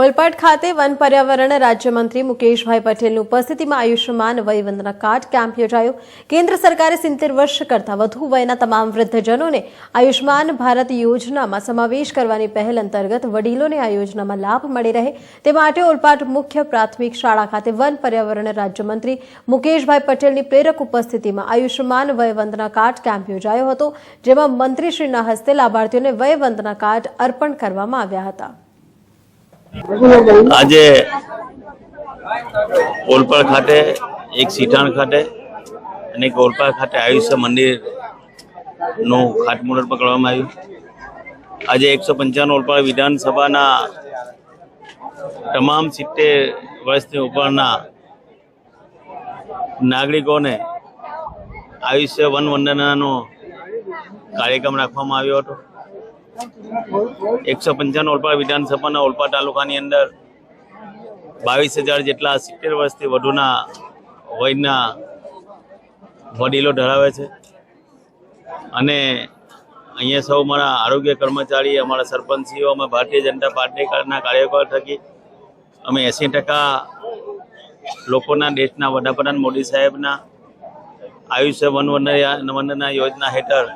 ઓલપાડ ખાતે વન પર્યાવરણ રાજ્યમંત્રી મુકેશભાઈ પટેલની ઉપસ્થિતિમાં આયુષ્યમાન વયવંદના કાર્ડ કેમ્પ યોજાયો. કેન્દ્ર સરકારે સિત્તેર વર્ષ કરતાં વધુ વયના તમામ વૃદ્ધજનોને આયુષ્યમાન ભારત યોજનામાં સમાવેશ કરવાની પહેલ અંતર્ગત વડીલોને આ યોજનામાં લાભ મળી રહે. તે માટે ઓલપાડ મુખ્ય પ્રાથમિક શાળા ખાતે વન પર્યાવરણ રાજ્યમંત્રી મુકેશભાઈ પટેલની પ્રેરક ઉપસ્થિતિમાં આયુષ્યમાન વયવંદના કાર્ડ કેમ્પ યોજાયો હતો, જેમાં મંત્રીશ્રીના હસ્તે લાભાર્થીઓને વયવંદના કાર્ડ અર્પણ કરવામાં આવ્યા હતા. આજે ઓલપાડ ખાતે એક સીટાણ ખાતે અને એક ઓલપાડ ખાતે આયુષ્ય મંદિરનું ખાતમુહૂર્ત પકડવામાં આવ્યું. આજે એકસો પંચાણું ઓલપાડ વિધાનસભાના તમામ સિત્તેર વર્ષની ઉપરના નાગરિકોને આયુષ્ય વન વંદનાનો કાર્યક્રમ રાખવામાં આવ્યો હતો. એકસો પંચાવન ઓલપાડ વિધાનસભાના ઓલપાડ તાલુકાની અંદર બાવીસ હજાર જેટલા સિત્તેર વર્ષથી વધુના વયના વડીલો ધરાવે છે. અને અહીંયા સૌ મારા આરોગ્ય કર્મચારી, અમારા સરપંચીઓ, અમે ભારતીય જનતા પાર્ટીના કાર્યકર થકી અમે એંસી ટકા લોકોના દેશના વડાપ્રધાન મોદી સાહેબના આયુષ્ય વન વંદના યોજના હેઠળ